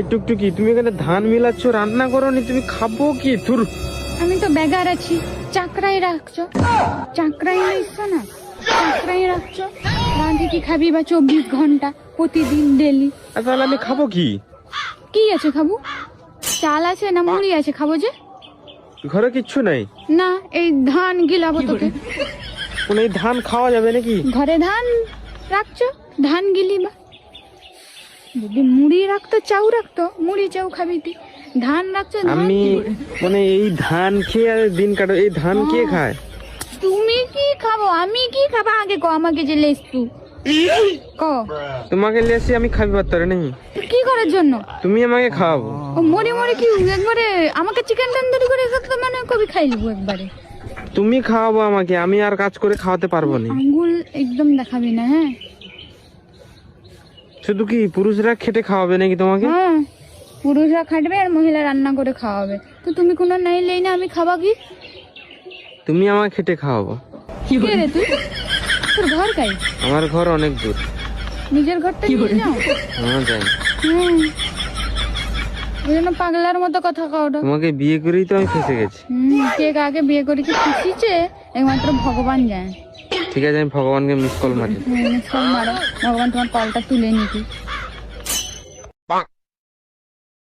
এই টুকটুকি তুমি এখানে ধান মিলাচ্ছ রান্না করনি তুমি খাব কি? তুর আমি তো বেগার আছি। চাকরাই রাখছো। চাকরাই রাখছো না? চাকরাই রাখছো। রাঁধে কি খাবি বা চব্বিশ ঘণ্টা প্রতিদিন ডেলি? আর তাহলে আমি খাব কি? কি আছে খাব? চাল আছে না মুড়ি আছে? খাব যে? ঘরে কিচ্ছু নাই? না এই ধান গিলাবো তোকে। এই ধান খাওয়া যাবে নাকি? ঘরে ধান রাখছো? ধান গিলি বা যদি মুড়ি রাখতো চাউ রাখতো মুড়ি চাউ খাবি তুই। ধান রাখছো আমি মানে এই ধান খেয়ে আর দিন কাটো এই ধান কে খায়? তুমি কি খাব? আমি কি খাব? আগে কো আমাকে যে লেস তু ক। তোমাকে লেসি আমি খাবি পারতো নাকি? কি করার জন্য? তুমি আমাকে খাওয়াবো। ও মরে মরে কি একবারে আমাকে চিকেন তন্দুরি করে তো মানে কবি খাই লিবো একবারে। তুমি খাওয়াবো আমাকে আমি আর কাজ করে খাওয়াতে পারব না। আঙ্গুল একদম দেখাবি না হ্যাঁ? শুধু কি পুরুষরা খেটে খাওয়াবে নাকি তোমাকে? হ্যাঁ পুরুষরা খাটবে আর মহিলা রান্না করে খাওয়াবে। তো তুমি কোনো নাই লেই না আমি খাবা কি? তুমি আমাকে খেটে খাওয়াবো। কে রে তুই? তোর ঘর কাই? আমার ঘর অনেক দূর। নিজের ঘরটা নিয়ে যাও। আমার যাই। হুম। ওই জন্য পাগলার মতো কথা কাওটা তোমাকে বিয়ে করেই তো আমি ফেসে গেছি। হুম কে কাকে বিয়ে করে কি খুশিছে একমাত্র ভগবান যায় ঠিক আছে, আমি ভগবানকে মিস কল মারি। মিস কল মারো। ভগবান, তোমার কলটা তুলে নিতি